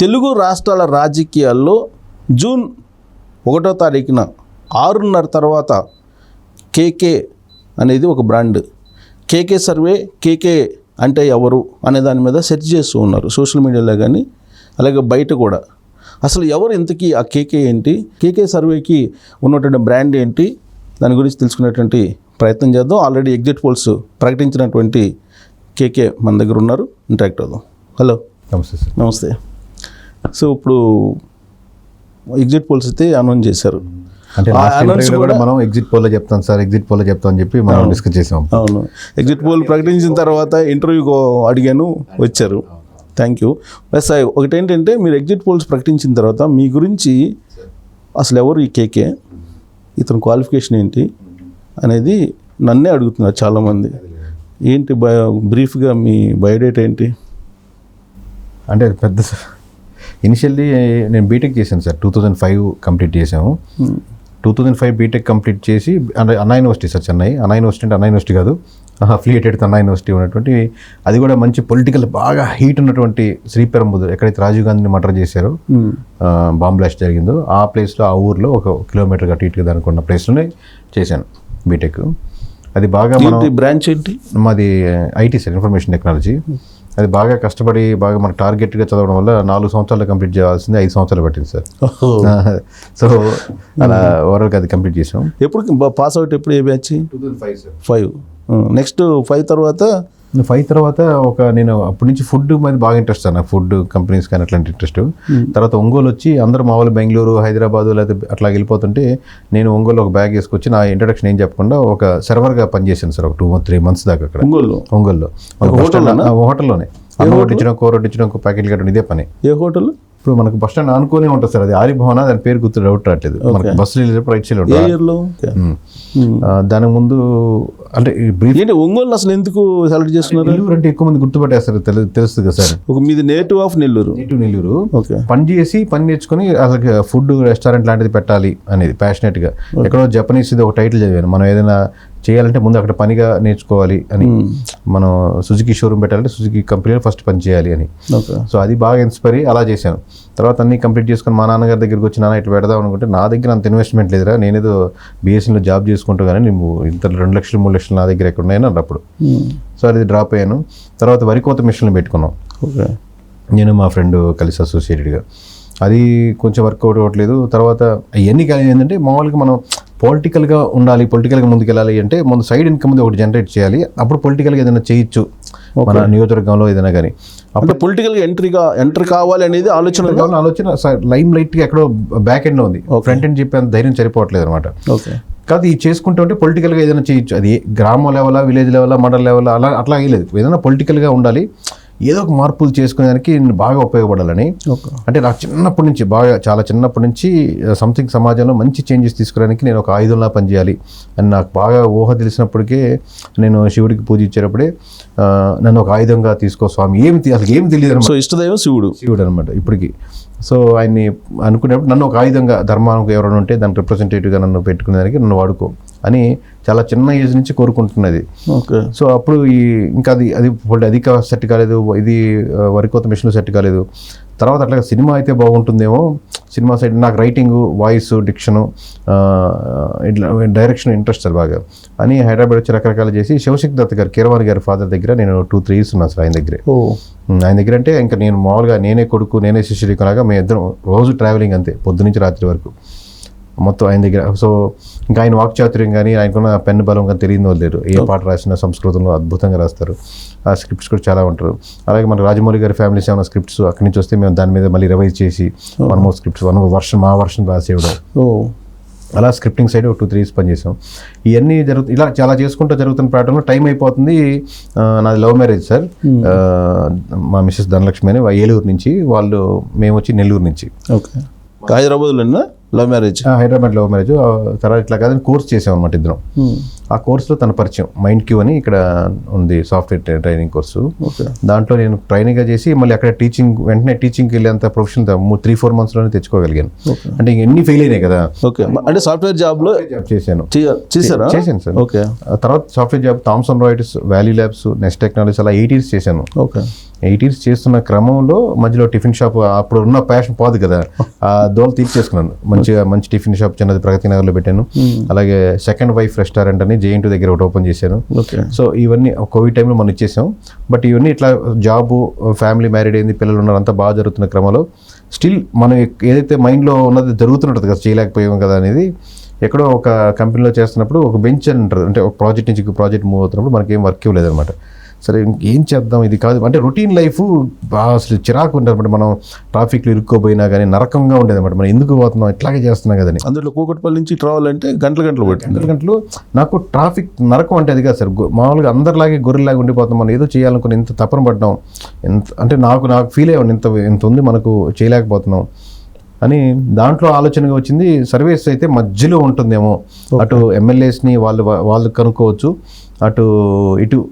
తెలుగు రాష్ట్రాల రాజకీయాల్లో జూన్ ఒకటో తారీఖున ఆరున్నర తర్వాత కేకే అనేది ఒక బ్రాండ్. కేకే సర్వే కేకే అంటే ఎవరు అనే దాని మీద సెర్చ్ చేస్తూ ఉన్నారు సోషల్ మీడియాలో కానీ అలాగే బయట కూడా. అసలు ఎవరు ఇంతకీ ఆ కేకే ఏంటి? కేకే సర్వేకి ఉన్నటువంటి బ్రాండ్ ఏంటి? దాని గురించి తెలుసుకునేటువంటి ప్రయత్నం చేద్దాం. ఆల్రెడీ ఎగ్జిట్ పోల్స్ ప్రకటించినటువంటి కేకే మన దగ్గర ఉన్నారు. ఇంటరాక్ట్ అవుదాం. హలో. నమస్తే నమస్తే. సో ఇప్పుడు ఎగ్జిట్ పోల్స్ అయితే అనౌన్స్ చేశారు. అంటే కూడా మనం ఎగ్జిట్ పోల్లో చెప్తాం సార్ ఎగ్జిట్ పోల్లో చెప్తాం అని చెప్పి మనం డిస్కస్ చేసాం. అవును. ఎగ్జిట్ పోల్ ప్రకటించిన తర్వాత ఇంటర్వ్యూకి అడిగాను వచ్చారు. థ్యాంక్ యూ ప్లస్ ఒకటి ఏంటంటే మీరు ఎగ్జిట్ పోల్స్ ప్రకటించిన తర్వాత మీ గురించి అసలు ఎవరు ఈ కేకే? ఇతని క్వాలిఫికేషన్ ఏంటి? అనేది నన్నే అడుగుతున్నారు చాలామంది. ఏంటి బయో బ్రీఫ్గా మీ బయోడేటా ఏంటి? అంటే అది పెద్ద ఇనిషియల్లీ నేను బీటెక్ చేశాను sir. Two thousand five complete చేసాము two thousand five B Tech complete చేసి అంటే అన్నా యూనివర్సిటీ సార్ చెన్నై. అన్నా యూనివర్సిటీ అంటే అన్నా యూనివర్సిటీ కాదు. అఫిలియేటెడ్ అన్నా యూనివర్సిటీ ఉన్నటువంటి అది కూడా మంచి పొలిటికల్ బాగా హీట్ ఉన్నటువంటి శ్రీపెరంబుదూర్. ఎక్కడైతే రాజీవ్ గాంధీని మర్డర్ చేశారో. బాంబ్ బ్లాస్ట్ జరిగిందో ఆ ప్లేస్లో ఆ ఊర్లో ఒక కిలోమీటర్ అటు ఇటుగా దానికి ఉన్న ప్లేస్లోనే చేశాను బీటెక్ అది బాగా మనం బ్రాంచ్ ఏంటి? మాది ఐటీ సార్ ఇన్ఫర్మేషన్ టెక్నాలజీ అది బాగా కష్టపడి బాగా మనకు టార్గెట్గా చదవడం వల్ల నాలుగు సంవత్సరాలు కంప్లీట్ చేయాల్సింది ఐదు సంవత్సరాలు పట్టింది సార్. సో అలా ఓవరాల్గా అది కంప్లీట్ చేసాం. ఎప్పుడు పాస్ అవుట్ ఎప్పుడు ఏ batch? Five sir. Five. Next five తర్వాత ఫైవ్ తర్వాత ఒక నేను అప్పటి నుంచి ఫుడ్ మీద బాగా ఇంట్రెస్ట్ నాకు ఫుడ్ కంపెనీస్ కానీ అట్లాంటి ఇంట్రెస్ట్ తర్వాత ఒంగోలు వచ్చి అందరూ మామూలు బెంగళూరు హైదరాబాదు లేకపోతే అట్లా వెళ్ళిపోతుంటే నేను ఒంగోలు ఒక బ్యాగ్ వేసుకొచ్చి నా ఇంట్రడక్షన్ ఏం చెప్పకుండా ఒక సర్వర్గా పనిచేశాను సార్ ఒక టూ త్రీ మంత్స్ దాకా అక్కడ. ఒంగోలు ఒంగోలులో. హోటల్లోనే? అన్నం వడ్డించడం కూర వడ్డించడం ప్యాకెట్లు కట్టడం ఇదే పని. ఏ హోటల్? ఇప్పుడు మనకు బస్ స్టాండ్ అనుకునే ఉంటుంది సార్ అది ఆరిభవన దాని పేరు గుర్తు డౌట్ రావట్లేదు. మనకు బస్సులు వెళ్ళేటప్పుడు రైట్ సైడ్ ఉంటుంది దాని ముందు అంటే ఏంటి ఒంగోలు అసలు ఎందుకు సెలెక్ట్ చేసుకున్నారు నెల్లూరు అంటే ఎక్కువ మంది గుర్తుపట్టేస్తారు తెలు- తెలుస్తుంది కదా సార్. ఒక మీది native of Nellore. Native Nellore. Okay. పని చేసి పని నేర్చుకుని అసలు ఫుడ్ రెస్టారెంట్ లాంటిది పెట్టాలి అనేది ప్యాషనెట్గా ఎక్కడో జపనీస్ ఇది ఒక టైటిల్ చదివాను. మనం ఏదైనా చేయాలంటే ముందు అక్కడ పనిగా నేర్చుకోవాలి అని. మనం సుజుకి షోరూమ్ పెట్టాలంటే సుజుకి కంపెనీలో ఫస్ట్ పని చేయాలి అని. సో అది బాగా ఇన్స్పైర్ అయ్యి అలా చేశాను. తర్వాత అన్ని కంప్లీట్ చేసుకొని మా నాన్నగారి దగ్గరికి వచ్చి నాన్న ఇట్లా పెడదాం అనుకుంటే నా దగ్గర అంత ఇన్వెస్ట్మెంట్ లేదురా. నేనేదో బీఎస్సీలో జాబ్ చేసుకుంటూ కానీ నువ్వు ఇంత రెండు లక్షలు మూడు లక్షలు నా దగ్గర ఎక్కడ ఉన్నాయని అన్నప్పుడు. సో అది డ్రాప్ అయ్యాను. తర్వాత వరి కోత మిషన్లు పెట్టుకున్నాం. నేను మా ఫ్రెండ్ కలిసి అసోసియేటెడ్గా అది కొంచెం వర్కౌట్ అవ్వట్లేదు. తర్వాత అవన్నీ కలిసి ఏంటంటే మామూలుగా మనం పొలిటికల్గా ఉండాలి పొలిటికల్గా ముందుకు వెళ్ళాలి అంటే ముందు సైడ్ ఇన్కమ్ ఒకటి జనరేట్ చేయాలి. అప్పుడు పొలిటికల్గా ఏదైనా చేయొచ్చు. మన నియోజకవర్గంలో ఏదైనా కానీ. అంటే పొలిటికల్గా ఎంట్రీగా ఎంటర్ కావాలి అనేది ఆలోచన అప్పుడు ఆలోచన లైమ్ లైట్గా ఎక్కడో బ్యాక్ ఎండ్లో ఉంది. ఫ్రంట్ ఎండ్ చెప్పేంత ధైర్యం సరిపోవట్లేదు అనమాట ఓకే కాదు ఇది చేసుకుంటూ ఉంటే పొలిటికల్గా ఏదైనా చేయొచ్చు. అది గ్రామం లెవెలా విలేజ్ లెవెలా మండల లెవెలా అలా అట్లా అయ్యలేదు. ఏదైనా పొలిటికల్గా ఉండాలి. ఏదో ఒక మార్పులు చేసుకునేదానికి నేను బాగా ఉపయోగపడాలని. అంటే నాకు చిన్నప్పటి నుంచి బాగా చాలా చిన్నప్పటి నుంచి సంథింగ్ సమాజంలో మంచి చేంజెస్ తీసుకురావడానికి నేను ఒక ఆయుధంలా పనిచేయాలి అని నాకు బాగా ఊహ తెలిసినప్పటికే నేను శివుడికి పూజ ఇచ్చేటప్పుడే నన్ను ఒక ఆయుధంగా తీసుకో స్వామి. ఏమి అసలు ఏమి తెలియదు సో ఇష్టదైవం శివుడు. శివుడు అనమాట ఇప్పటికి. సో ఆయన్ని అనుకునేప్పుడు నన్ను ఒక ఆయుధంగా ధర్మానికి ఎవరైనా ఉంటే దాని రిప్రజెంటేటివ్గా నన్ను పెట్టుకునేదానికి నన్ను వాడుకో. అని చాలా చిన్న ఏజ్ నుంచి కోరుకుంటున్నది. ఓకే. సో అప్పుడు ఈ ఇంకా అది అది అది సెట్ కాలేదు ఇది ఆ, వరికోత మిషన్ సెట్ కాలేదు. తర్వాత అట్లా సినిమా అయితే బాగుంటుందేమో. సినిమా సైడ్ నాకు రైటింగ్ వాయిస్ డిక్షను ఇట్లా డైరెక్షన్ ఇంట్రెస్ట్ సార్ బాగా. అని హైదరాబాద్ వచ్చి రకరకాలు చేసి శివశక్తి దత్ గారు కీరవాణి గారి ఫాదర్ దగ్గర నేను టూ త్రీ ఇయర్స్ ఉన్నాను సార్ ఆయన దగ్గరే. ఆయన దగ్గర అంటే ఇంకా నేను మామూలుగా నేనే కొడుకు నేనే శిష్యుడిలాగా మేము ఇద్దరం రోజు ట్రావెలింగ్ అంతే పొద్దు నుంచి రాత్రి వరకు. మొత్తం ఆయన దగ్గర. సో ఇంకా ఆయన వాక్చాతుర్యం కానీ ఆయనకున్న పెన్ బలం కానీ తెలియని వాళ్ళు లేరు. ఏ పాట రాసినా సంస్కృతంలో అద్భుతంగా రాస్తారు. ఆ స్క్రిప్ట్స్ కూడా చాలా ఉంటారు. అలాగే మన రాజమౌళి గారి ఫ్యామిలీస్ ఏమైనా స్క్రిప్ట్స్ అక్కడి నుంచి వస్తే మేము దాని మీద మళ్ళీ రివైజ్ చేసి one more scripts one version మా వర్షన్ రాసేయడం ఓ. అలా స్క్రిప్టింగ్ సైడ్ ఒక టూ త్రీ ఇయర్స్ పనిచేసాం. ఇవన్నీ జరుగు ఇలా చాలా చేసుకుంటూ జరుగుతున్న ప్రాంతంలో టైం అయిపోతుంది. నాది లవ్ మ్యారేజ్ సార్. మా మిస్సెస్ ధనలక్ష్మి అని ఏలూరు నుంచి వాళ్ళు మేము వచ్చి నెల్లూరు నుంచి. ఓకే. హైదరాబాద్లో love marriage. Hyderabad love marriage. తర్వాత ఇట్లా కాదని కోర్స్ చేసాం అనమాట ఇద్దరం ఆ కోర్సులో తన పరిచయం. మైండ్ క్యూ అని ఇక్కడ ఉంది సాఫ్ట్వేర్ ట్రైనింగ్ కోర్సు ఓకే దాంట్లో నేను ట్రైనింగ్గా చేసి మళ్ళీ అక్కడ టీచింగ్ వెంటనే టీచింగ్కి వెళ్ళేంత ప్రొఫెషన్ త్రీ ఫోర్ మంత్స్లోనే తెచ్చుకోగలిగాను. అంటే ఇంక ఎన్ని ఫెయిల్ అయినాయి కదా. ఓకే అంటే సాఫ్ట్వేర్ జాబ్లో జాబ్ చేశాను. చేశాను సార్. ఓకే ఆ తర్వాత software job Thomson Reuters Value Labs Next Technologies అలా ఎయిట్ ఇయర్స్ చేశాను. ఓకే ఎయిట్ ఇయర్స్ చేస్తున్న క్రమంలో మధ్యలో టిఫిన్ షాప్ అప్పుడు ఉన్న ప్యాషన్ పోదు కదా. ఆ దోలు తీర్చేసుకున్నాను. మంచిగా మంచి టిఫిన్ షాప్ చిన్నది ప్రగతి నగర్లో పెట్టాను. అలాగే సెకండ్ వైఫ్ రెస్టారెంట్ అని జేఎన్టీ దగ్గర ఒకటి ఓపెన్ చేశాను ఓకే. సో ఇవన్నీ కోవిడ్ టైంలో మనం ఇచ్చేసాం. బట్ ఇవన్నీ ఇట్లా జాబు ఫ్యామిలీ మ్యారీడ్ అయింది పిల్లలు ఉన్నారు అంతా బాగా జరుగుతున్న క్రమంలో స్టిల్ మనం ఏదైతే మైండ్లో ఉన్నది జరుగుతుంటుంది కదా చేయలేకపోయాం కదా అనేది ఎక్కడో ఒక కంపెనీలో చేస్తున్నప్పుడు ఒక బెంచ్ ఉంటుంది అంటే ఒక ప్రాజెక్ట్ నుంచి ప్రాజెక్ట్ మూవ్ అవుతున్నప్పుడు మనకి ఏం వర్క్ ఇవ్వలేదన్నమాట. సరే ఏం చేద్దాం? ఇది కాదు. అంటే రొటీన్ లైఫ్ అసలు చిరాకు ఉంటుంది మనం ట్రాఫిక్లో ఇరుక్కోపోయినా కానీ నరకంగా ఉండేది అనమాట మనం ఎందుకు పోతున్నాం? ఇట్లాగే చేస్తున్నాం కదని అందులో కూకట్పల్లి నుంచి ట్రావెల్ అంటే గంటల గంటలు పట్టింది గంటలు గంటలు. నాకు ట్రాఫిక్ నరకం అంటే అది కాదు సార్. మామూలుగా అందరిలాగే గొర్రెలాగా ఉండిపోతాం. మనం ఏదో చేయాలనుకుని ఇంత తపన పడ్డాం. ఎంత అంటే నాకు నాకు ఫీల్ అయ్యాను ఇంత ఇంత ఉంది మనకు చేయలేకపోతున్నాం. అని దాంట్లో ఆలోచనగా వచ్చింది. సర్వీస్ అయితే మధ్యలో ఉంటుందేమో. అటు ఎమ్మెల్యేస్ని వాళ్ళు వాళ్ళు కనుక్కోవచ్చు. అటు ఇటు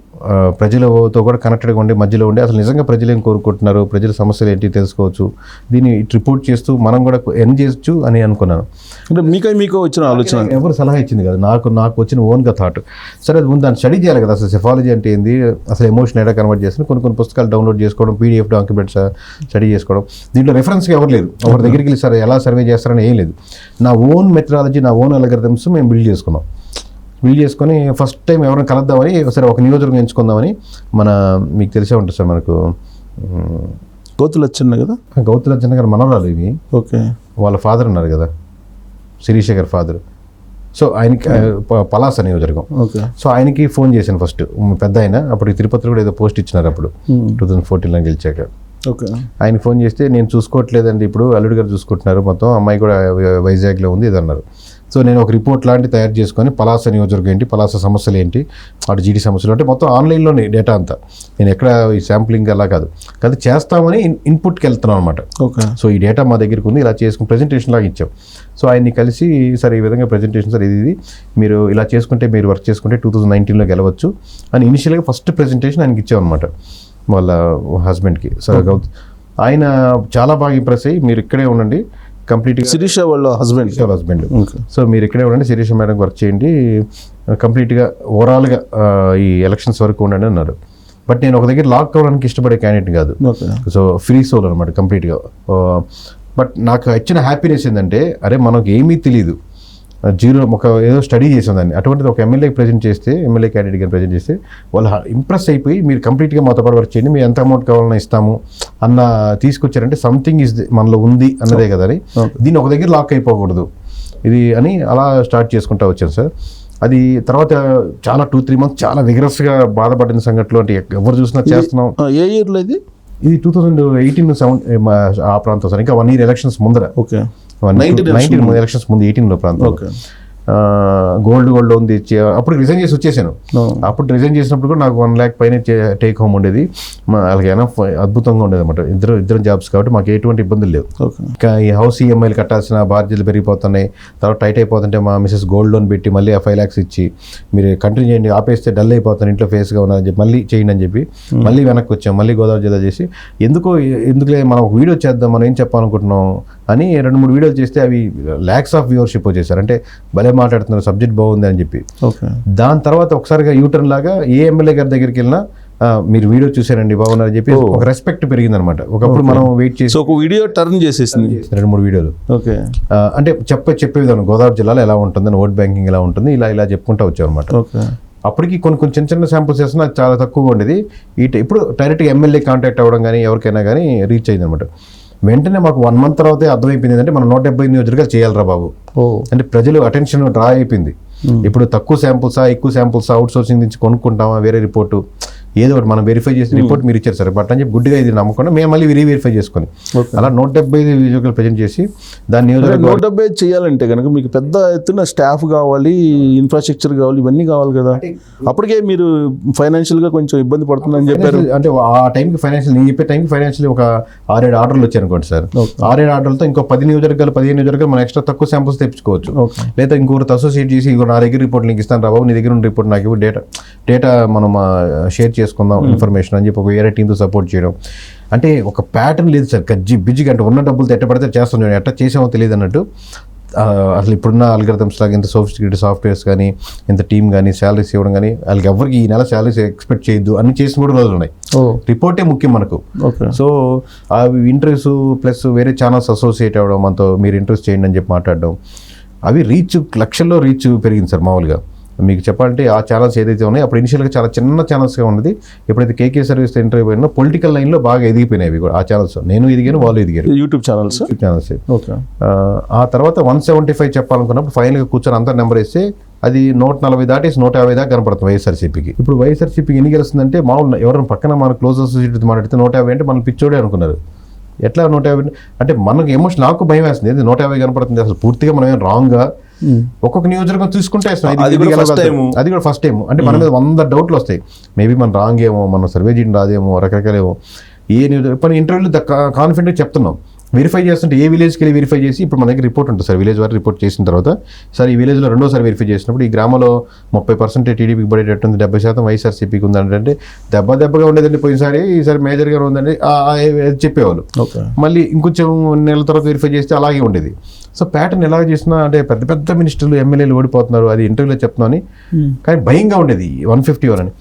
ప్రజలతో కూడా కనెక్టెడ్గా ఉండి మధ్యలో ఉండి అసలు నిజంగా ప్రజలు ఏం కోరుకుంటున్నారు? ప్రజల సమస్యలు ఏంటి తెలుసుకోవచ్చు? దీన్ని ఇటు రిపోర్ట్ చేస్తూ మనం కూడా ఎన్ చేయొచ్చు అని అనుకున్నాను. అంటే మీకై మీకు వచ్చిన ఆలోచన. ఎవరు సలహా ఇచ్చింది కదా. నాకు నాకు వచ్చిన ఓన్గా థాట్. సరే అది ముందు దాన్ని స్టడీ చేయాలి కదా. అసలు సెఫాలజీ అంటే ఏంది? అసలు ఎమోషన్ ఎలా కన్వర్ట్ చేస్తాను కొన్ని కొన్ని పుస్తకాలు డౌన్లోడ్ చేసుకోవడం పీడిఎఫ్ డాక్యుమెంట్స్ స్టడీ చేసుకోవడం. దీంట్లో రెఫరెన్స్గా ఎవరు లేదు ఎవరి దగ్గరికి వెళ్ళి సరే ఎలా సర్వే చేస్తారని ఏం లేదు. నా ఓన్ మెథడాలజీ నా ఓన్ అలగరిథమ్స్ మేము బిల్డ్ చేసుకున్నాం. బిల్డ్ చేసుకొని ఫస్ట్ టైం ఎవరైనా కలుద్దామని సరే ఒక నియోజకవర్గం ఎంచుకుందామని మన మీకు తెలిసే ఉంటుంది సార్ మనకు కోతులు వచ్చింది కదా? గౌతుల చిన్న గారు మనవరాలు ఇవి. ఓకే. వాళ్ళ ఫాదర్ ఉన్నారు కదా. శిరీష గారి ఫాదర్ సో ఆయనకి పలాస నియోజకవర్గం. ఓకే. సో ఆయనకి ఫోన్ చేశాను ఫస్ట్ పెద్ద ఆయన. అప్పుడు తిరుపతిలో కూడా ఏదో పోస్ట్ ఇచ్చినారు అప్పుడు. టూ థౌజండ్ ఫోర్టీన్లో గెలిచాక. ఓకే. ఆయన ఫోన్ చేస్తే నేను చూసుకోవట్లేదండి ఇప్పుడు అల్లుడు గారు చూసుకుంటున్నారు. మొత్తం అమ్మాయి కూడా వైజాగ్లో ఉంది ఇది అన్నారు. సో నేను ఒక రిపోర్ట్ లాంటి తయారు చేసుకొని పలాస నియోజకవర్గం ఏంటి పలాస సమస్యలు ఏంటి అటు జీడి సమస్యలు అంటే మొత్తం ఆన్లైన్లోనే డేటా అంతా. నేను ఎక్కడ ఈ శాంప్లింగ్ అలా కాదు. కాదు చేస్తామని ఇన్ ఇన్పుట్కి వెళ్తున్నాం అనమాట ఓకే. సో ఈ డేటా మా దగ్గరికి ఉంది ఇలా చేసుకుని ప్రజెంటేషన్ లాగా ఇచ్చాం. సో ఆయన్ని కలిసి సరే ఈ విధంగా ప్రజెంటేషన్ సార్ ఇది ఇది మీరు ఇలా చేసుకుంటే మీరు వర్క్ చేసుకుంటే టూ థౌజండ్ నైన్టీన్లో గెలవచ్చు. అని ఇనిషియల్గా ఫస్ట్ ప్రజెంటేషన్ ఆయనకి ఇచ్చామన్నమాట వాళ్ళ హస్బెండ్కి సార్ గౌత్ ఆయన చాలా బాగా ఇంప్రెస్ అయ్యి మీరు ఇక్కడే ఉండండి కంప్లీట్గా శిరీష వాళ్ళ హస్బెండ్ వాళ్ళ హస్బెండ్ సో మీరు ఇక్కడే ఉండండి శిరీష మేడం వర్క్ చేయండి. కంప్లీట్గా ఓవరాల్గా ఈ ఎలక్షన్స్ వరకు ఉండండి అన్నారు. బట్ నేను ఒక దగ్గర లాక్ అవ్వడానికి ఇష్టపడే క్యాండిడేట్ కాదు. సో ఫ్రీ సోల్ అనమాట కంప్లీట్గా. బట్ నాకు ఇచ్చిన హ్యాపీనెస్ ఏంటంటే అరే మనకు ఏమీ తెలియదు జీరో ఒక ఏదో స్టడీ చేసాం దాన్ని. అటువంటిది ఒక ఎమ్మెల్యేకి ప్రజెంట్ చేస్తే ఎమ్మెల్యే క్యాండిడేట్గా ప్రజెంట్ చేస్తే వాళ్ళు ఇంప్రెస్ అయిపోయి మీరు కంప్లీట్గా మాతో పాటు వర్క్ చేయండి మీరు ఎంత అమౌంట్ కావాలన్నా ఇస్తాము అన్న తీసుకొచ్చారంటే సంథింగ్ ఇస్ మనలో ఉంది అన్నదే కదా అని. దీన్ని ఒక దగ్గర లాక్ అయిపోకూడదు. ఇది అని అలా స్టార్ట్ చేసుకుంటా వచ్చాను సార్. అది తర్వాత చాలా టూ త్రీ మంత్స్ చాలా విగరస్గా బాధపడిన సంఘటనలు అంటే ఎవరు చూసినా చేస్తున్నాం. ఏ ఇయర్లో ఇది? ఇది టూ థౌసండ్ ఎయిటీన్ సెవెన్ ఆ ప్రాంతం సార్ ఇంకా వన్ ఇయర్ ఎలక్షన్స్ ముందర. ఓకే 19 election నైన్టీన్ ఎలక్షన్స్ ముందు. ఎయిటీన్లో ప్రాంతం. ఓకే గోల్డ్ గోల్డ్ లోన్ తెచ్చి అప్పుడు రిజైన్ చేసి వచ్చేసాను. అప్పుడు రిజైన్ చేసినప్పుడు కూడా నాకు వన్ ల్యాక్ పైన టేక్ హోమ్ ఉండేది. ఎనఫ్ అద్భుతంగా ఉండేది అనమాట ఇద్దరు ఇద్దరు జాబ్స్ కాబట్టి మాకు ఎటువంటి ఇబ్బందులు లేవు. ఇంకా ఈ హౌస్ ఈఎంఐలు కట్టాల్సిన బాధ్యతలు పెరిగిపోతున్నాయి. తర్వాత టైట్ అయిపోతుంటే మా మిసెస్ గోల్డ్ లోన్ పెట్టి మళ్ళీ ఆ ఫైవ్ ల్యాక్స్ ఇచ్చి మీరు కంటిన్యూ చేయండి ఆపేస్తే డల్ అయిపోతాను ఇంట్లో ఫేస్గా ఉన్నారని చెప్పి మళ్ళీ చేయండి అని చెప్పి మళ్ళీ వెనక్కి వచ్చాం. మళ్ళీ గోదావరి జిల్లా చేసి ఎందుకో ఎందుకులే మనం ఒక వీడియో చేద్దాం మనం ఏం చెప్పాలనుకుంటున్నాం అని రెండు మూడు వీడియోలు చేస్తే అవి ల్యాక్స్ ఆఫ్ వ్యూవర్షిప్ వచ్చేసారు అంటే భలే మాట్లాడుతున్నారు సబ్జెక్ట్ బాగుంది అని చెప్పి. ఓకే. దాని తర్వాత ఒకసారిగా యూటర్న్ లాగా ఏ ఎమ్మెల్యే గారి దగ్గరికి వెళ్ళినా "ఆ, మీరు వీడియో చూసారండి బాగున్నారని చెప్పి. ఒక రెస్పెక్ట్ పెరిగిందనమాట. ఒకప్పుడు మనం వెయిట్ చేసి ఒక వీడియో టర్న్ చేసేసింది. రెండు మూడు వీడియోలు. ఓకే. అంటే చెప్పే చెప్పే విధానం గోదావరి జిల్లాలో ఎలా ఉంటుందని ఓట్ బ్యాంకింగ్ ఎలా ఉంటుంది ఇలా ఇలా చెప్పుకుంటూ వచ్చాం అనమాట ఓకే. అప్పటికి కొన్ని కొన్ని చిన్న చిన్న శాంపుల్స్ చేస్తున్నా చాలా తక్కువగా ఉండేది. ఈ ట- ఇప్పుడు డైరెక్ట్గా ఎమ్మెల్యే కాంటాక్ట్ అవ్వడం కానీ ఎవరికైనా కానీ రీచ్ అయింది అనమాట వెంటనే మాకు వన్ మంత్ తర్వాతే అర్థమైపోయింది. అంటే మనం నూట డెబ్బై నియోజకవర్గాలు చేయాలరా బాబు. అంటే ప్రజలు అటెన్షన్ డ్రా అయిపోయింది. ఇప్పుడు తక్కువ శాంపుల్సా ఎక్కువ శాంపుల్సా అవుట్ సోర్సింగ్ నుంచి కొనుక్కుంటామా వేరే రిపోర్టు ఏదో ఒకటి మనం వెరిఫై చేసిన రిపోర్ట్ మీరు ఇచ్చారు సార్. బట్ అని చెప్పి గుడ్డిగా ఇది నమ్మకుండా మేము మళ్ళీ రీ వెరిఫై చేసుకొని. అలా నూట డెబ్బై ఐదు నియోజకవర్గాలు ప్రజెంట్ చేసి దాని నియోజకవర్గం నూట డెబ్బై ఐదు చేయాలంటే కనుక మీకు పెద్ద ఎత్తున స్టాఫ్ కావాలి ఇన్ఫ్రాస్ట్రక్చర్ కావాలి ఇవన్నీ కావాలి కదా. అప్పటికే మీరు ఫైనాన్షియల్గా కొంచెం ఇబ్బంది పడుతుందని చెప్పారు. అంటే ఆ టైంకి ఫైనాన్షియల్ నేను చెప్పే టైంకి ఫైనాన్షియల్ ఒక ఆరేడు ఆర్డర్లు వచ్చాయి అనుకోండి సార్. ఆరేడు ఆర్డర్లతో ఇంకో పది నియోజకవర్గాలు పదిహేను నియోజకవర్గాలు మనం ఎక్స్ట్రా తక్కువ శాంపుల్స్ తెప్పించుకోవచ్చు. ఓకే లేదా ఇంకొకరితో అసోసియేట్ చేసి ఇంకో నా దగ్గర రిపోర్ట్ నీకు ఇస్తాను రా బాబు నీ దగ్గర ఉన్న రిపోర్ట్ నాకు డేటా డేటా మనం షేర్ చేసుకుందాం ఇన్ఫర్మేషన్ అని చెప్పి ఒక వేరే టీంతో సపోర్ట్ చేయడం. అంటే ఒక ప్యాటర్న్ లేదు సార్ గజ్జి బిజ్జిగా అంటే ఉన్న డబ్బులతో ఎట్ట పడితే చేస్తాం ఎట్లా చేసామో తెలియదు అన్నట్టు. అసలు ఇప్పుడున్న అల్గరిథమ్స్ లాగా ఇంత సోఫిస్టికేటెడ్ సాఫ్ట్వేర్స్ కానీ ఇంత టీం కానీ శాలరీస్ ఇవ్వడం కానీ వాళ్ళకి ఎవరికి ఈ నెల శాలరీస్ ఎక్స్పెక్ట్ చేయొద్దు అన్ని చేసిన కూడా రోజులు ఉన్నాయి. రిపోర్టే ముఖ్యం మనకు. సో అవి ఇంటర్వ్యూస్ ప్లస్ వేరే ఛానల్స్ అసోసియేట్ అవ్వడం మనతో మీరు ఇంట్రెస్ట్ చేయండి అని చెప్పి మాట్లాడడం అవి రీచ్ లక్షల్లో రీచ్ పెరిగింది సార్ మామూలుగా. మీకు చెప్పాలంటే ఆ ఛానల్స్ ఏదైతే ఉన్నాయో అప్పుడు ఇనిషియల్గా చాలా చిన్న ఛానల్స్గా ఉన్నది. ఎప్పుడైతే కేకే సర్వీస్ ఇంటర్వ్యూ పోయినా పొలిటికల్ లైన్లో బాగా ఎదిగిపోయినాయి కూడా. ఆ ఛానల్స్ నేను ఎదిగాను వాళ్ళు ఎదిగారు. యూట్యూబ్ ఛానల్స్ ఛానల్స్ ఓకే ఆ, తర్వాత వన్ సెవెంటీ ఫైవ్ చెప్పాలనుకున్నప్పుడు ఫైనల్గా కూర్చొని అంతా నెంబర్ వేస్తే అది నూట నలభై దాటేసి నూట యాభై దాకా కనపడుతుంది వైఎస్ఆర్సీపీకి ఇప్పుడు వైఎస్ఆర్సీపీకి ఎన్ని గెలుస్తుందంటే మామూలు ఎవరైనా పక్కన మన క్లోజ్ అసోసియేట్ మాట్లాడితే నూట యాభై అంటే మనం పిచ్చోడే అనుకున్నారు. ఎట్లా నూట యాభై? అంటే మనకు ఎమోషన్ నాకు భయం వేస్తుంది. నూట యాభై కనపడుతుంది? అసలు పూర్తిగా మనం ఏం రాంగ్గా ఒక్కొక్క నియోజకవర్గం తీసుకుంటే అది కూడా ఫస్ట్ టైం అంటే మన మీద వంద డౌట్లు వస్తాయి. మేబీ మన రాంగ్ ఏమో మన సర్వే చేయడం రాదేమో రకరకాలేమో. ఏ నియోజక పని ఇంటర్వ్యూలో కాన్ఫిడెంట్గా చెప్తున్నాం. వెరిఫై చేస్తుంటే ఏ విలేజ్కి వెళ్ళి వెరిఫై చేసి ఇప్పుడు మన దగ్గర రిపోర్ట్ ఉంటుంది సార్. విలేజ్ వారు రిపోర్ట్ చేసిన తర్వాత సార్ ఈ విలేజ్లో రెండోసారి వెరిఫై చేసినప్పుడు ఈ గ్రామంలో ముప్పై పర్సెంట్ టీడీపీకి పడేటట్టుంది డెబ్బై శాతం వైఎస్ఆర్సీపీకి ఉందంటే దెబ్బ దెబ్బగా ఉండేదండి పోయినసారి. ఈసారి మేజర్గా ఉందండి. చెప్పేవాళ్ళు. ఓకే. మళ్ళీ ఇంకొంచెం నెలల తర్వాత వెరిఫై చేస్తే అలాగే ఉండేది. సో ప్యాటర్న్ ఎలా చేసినా అంటే పెద్ద పెద్ద మినిస్టర్లు ఎమ్మెల్యేలు ఓడిపోతున్నారు. అది ఇంటర్వ్యూలో చెప్తున్నాను కానీ భయంగా ఉండేది వన్ ఫిఫ్టీ వన్ అని